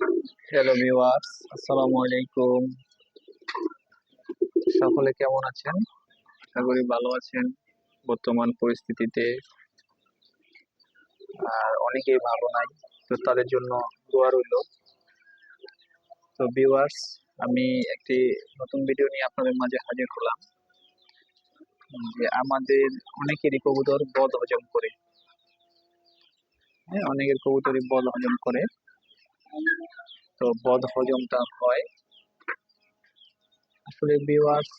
Hello viewers আসসালামু আলাইকুম সকলে কেমন আছেন? আশা করি ভালো আছেন। বর্তমান পরিস্থিতিতে। আর অনেকেই ভালো নাই তো তাদের জন্য দোয়া রইল। তো ভিউয়ার্স আমি একটি নতুন ভিডিও নিয়ে আপনাদের মাঝে হাজির হলাম। যে আমাদের অনেকেরই কবুতর বদ হজম করে। হ্যাঁ অনেকের কবুতরই বদ হজম করে। তো বদ হজমটা হয়। আসলে ভিউয়ার্স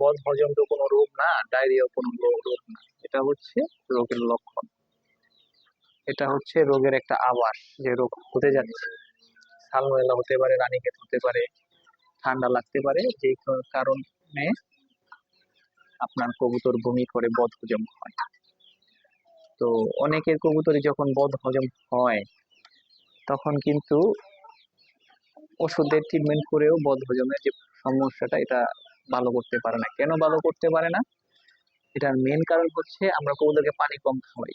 বদ হজম তো কোনো রোগ না ডায়রিয়া কোনো রোগ না। এটা হচ্ছে রোগের লক্ষণ। এটা হচ্ছে রোগের একটা আভাস যে রোগ হতে যাচ্ছে। সালমোনেলা হতে পারে, রানীক্ষেত হতে পারে, ঠান্ডা লাগতে পারে, যে কারণে আপনার কবুতর বমি করে বদ হজম হয়। তো অনেকের কবুতরই যখন বদ হজম হয় তখন কিন্তু ওষুধের ট্রিটমেন্ট করেও বদ হজমের যে সমস্যাটা, এটা ভালো করতে পারে না। কেন ভালো করতে পারে না? এটার মেন কারণ হচ্ছে আমরা কবুতরকে পানি কম খাওয়াই।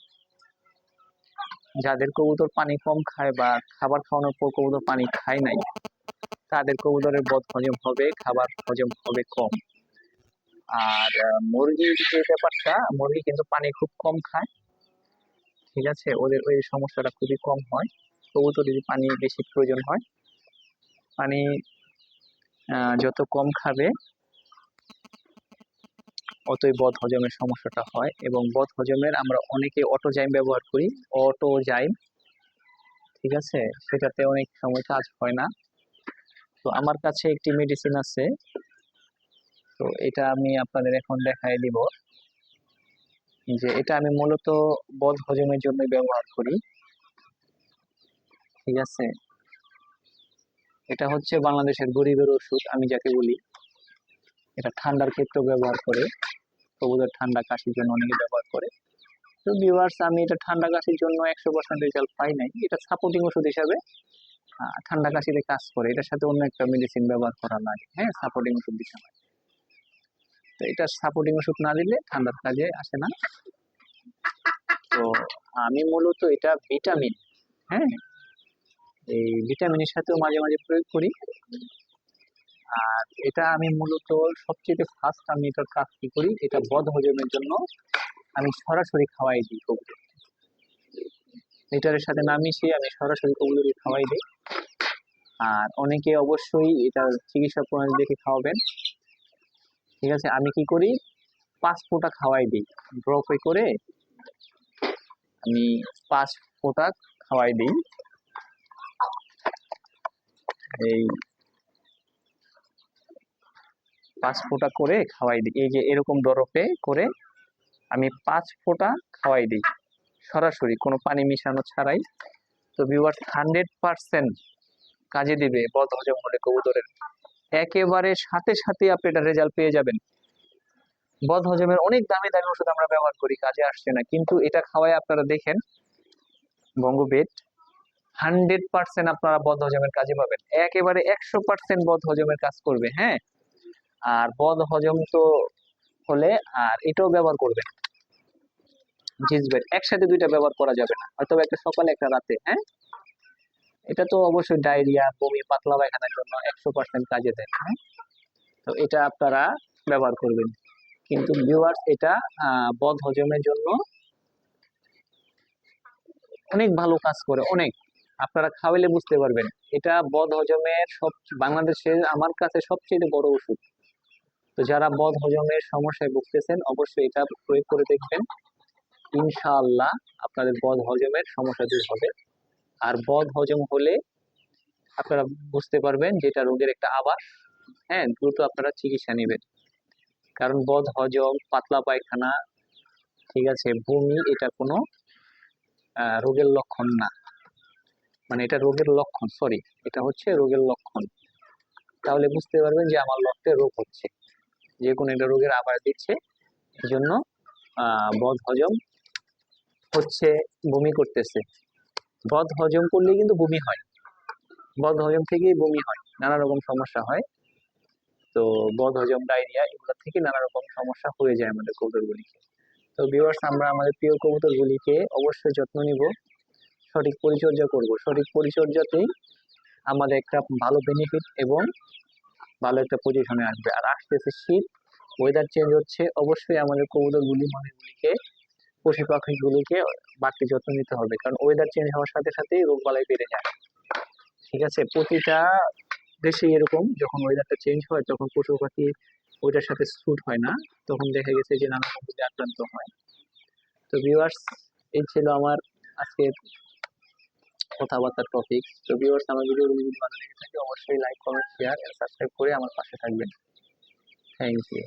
যাদের কবুতর পানি কম খায় বা খাবার খাওয়ানোর পর কবুতর পানি খায় নাই, তাদের কবুতরের বদ হজম হবে, খাবার হজম হবে কম। আর মুরগির যে ব্যাপারটা, মুরগি কিন্তু পানি খুব কম খায়। ঠিক আছে? ওদের ওই সমস্যাটা খুবই কম হয়। কবুতর যদি পানি বেশি প্রয়োজন হয়, পানি যত কম খাবে, অতই বদ হজমের সমস্যাটা হয় এবং বদ হজমের আমরা অনেকে অটোজাইম ব্যবহার করি অটোজাইম ঠিক আছে? সেটাতে অনেক সময় কাজ হয় না। তো আমার কাছে একটি মেডিসিন আছে, তো এটা আমি আপনাদের এখন দেখাই দিব। যে এটা আমি মূলত বদ হজমের জন্য ব্যবহার করি। ঠিক আছে? এটা হচ্ছে বাংলাদেশের গরিবের ওষুধ, আমি যাকে বলি। এটা ঠান্ডার ক্ষেত্রেও ব্যবহার করে। কবুতর ঠান্ডা কাশির জন্য অনেকে ব্যবহার করে। তো ভিউয়ার্স আমি এটা ঠান্ডা কাশির জন্য একশো পার্সেন্ট রেজাল্ট পাই নাই। এটা সাপোর্টিং ওষুধ হিসাবে ঠান্ডা কাশিতে কাজ করে। এটার সাথে অন্য একটা মেডিসিন ব্যবহার করা লাগে। হ্যাঁ সাপোর্টিং ওষুধ দিতে হয়। তো এটা সাপোর্টিং ওষুধ না দিলে ঠান্ডার কাজে আসে না। তো আমি মূলত এটা ভিটামিন হ্যাঁ এই ভিটামিনের সাথেও মাঝে মাঝে প্রয়োগ করি। আর এটা আমি মূলত সবচেয়ে ফার্স্ট আমি এটার কাজ কি করি, এটা বদ হজমের জন্য আমি সরাসরি খাওয়াই দিই কবুতর লিটারের সাথে না মিশিয়ে আমি সরাসরি কবুতরি খাওয়াই দিই। আর অনেকে অবশ্যই এটা চিকিৎসা প্রণালী দেখে খাওয়াবেন। ঠিক আছে, আমি কি করি, পাঁচ ফোঁটা খাওয়াই দিই। ড্রপে করে আমি পাঁচ ফোঁটা খাওয়াই দিই। এই পাঁচ ফোঁটা করে খাওয়াই দিই এই যে এরকম ড্রপে করে আমি পাঁচ ফোঁটা খাওয়াই দিই সরাসরি, কোনো পানি মিশানো ছাড়াই। তো ভিউয়ার্স হান্ড্রেড পার্সেন্ট কাজে দিবে বদ হজম হলে কবুতরের। একেবারে সাথে সাথে আপনি এটা রেজাল্ট পেয়ে যাবেন। বদ হজমের অনেক দামি দামি ওষুধ আমরা ব্যবহার করি, কাজে আসছে না। কিন্তু এটা খাওয়াই আপনারা দেখেন বঙ্গবেট হান্ড্রেড পার্সেন্ট আপনারা বদ হজমের কাজে পাবেন। একেবারে একশো পার্সেন্ট বদ হজমের কাজ করবে হ্যাঁ? আর বদ হজম তো হলে আর এটাও ব্যবহার করবেন। জিজবেট একসাথে দুইটা ব্যবহার করা যাবে না। হয়তো একটা সকালে, একটা রাতে হ্যাঁ? এটা তো অবশ্যই ডায়রিয়া, বমি, পাতলা পায়খানার জন্য একশো পার্সেন্ট কাজে দেয় হ্যাঁ? তো এটা আপনারা ব্যবহার করবেন। কিন্তু ভিউয়ার্স এটা বদ হজমের জন্য অনেক ভালো কাজ করে, অনেক। আপনারা খাওয়াইলে বুঝতে পারবেন। এটা বদ হজমের সব বাংলাদেশের আমার কাছে সবচেয়ে বড় ওষুধ। তো যারা বদ হজমের সমস্যায় ভুগতেছেন, অবশ্যই এটা প্রয়োগ করে দেখবেন। ইনশাআল্লাহ আপনাদের বদ হজমের সমস্যা দূর হবে। আর বদ হজম হলে আপনারা বুঝতে পারবেন যে এটা রোগের একটা আবাস। হ্যাঁ দ্রুত আপনারা চিকিৎসা নেবেন। কারণ বদ হজম, পাতলা পায়খানা, ঠিক আছে, বমি এটা কোনো রোগের লক্ষণ না। মানে এটা রোগের লক্ষণ সরি এটা হচ্ছে রোগের লক্ষণ। তাহলে বুঝতে পারবেন যে আমার রক্তে রোগ হচ্ছে। যে কোনো একটা রোগের আবার দিচ্ছে এই জন্য বদ হজম হচ্ছে, বমি করতেছে। বদ হজম করলে কিন্তু বমি হয়। বদ হজম থেকেই বমি হয়, নানা রকম সমস্যা হয়। তো বদ হজম ডায়রিয়া, এগুলো থেকে নানা রকম সমস্যা হয়ে যায় আমাদের কবুতরগুলিকে। তো ভিউয়ার্স আমরা আমাদের প্রিয় কবুতরগুলিকে অবশ্যই যত্ন নিব। সঠিক পরিচর্যা করব। সঠিক পরিচর্যাতেই আমাদের একটা ভালো বেনিফিট এবং ভালো একটা পজিশনে আসবে। আর আসতেছে শীত ওয়েদার চেঞ্জ হচ্ছে, অবশ্যই আমাদের কবুতরগুলি মনেগুলিকে পশু পাখিগুলিকে বাড়তি যত্ন নিতে হবে। কারণ ওয়েদার চেঞ্জ হওয়ার সাথে সাথেই রোগবালাই বেড়ে যায়। ঠিক আছে? প্রতিটা দেশে এরকম, যখন ওয়েদারটা চেঞ্জ হয়, তখন পশু পাখি ওইটার সাথে স্যুট হয় না। তখন দেখা গেছে যে নানা রকম রোগে আক্রান্ত হয়। তো ভিউয়ার্স এই ছিল আমার আজকের কথাবার্তার টপিক তো ভিউয়ার্স আমার ভিডিও যদি ভালো লেগে থাকে, অবশ্যই লাইক কমেন্ট শেয়ার সাবস্ক্রাইব করে আমার পাশে থাকবেন। Thank you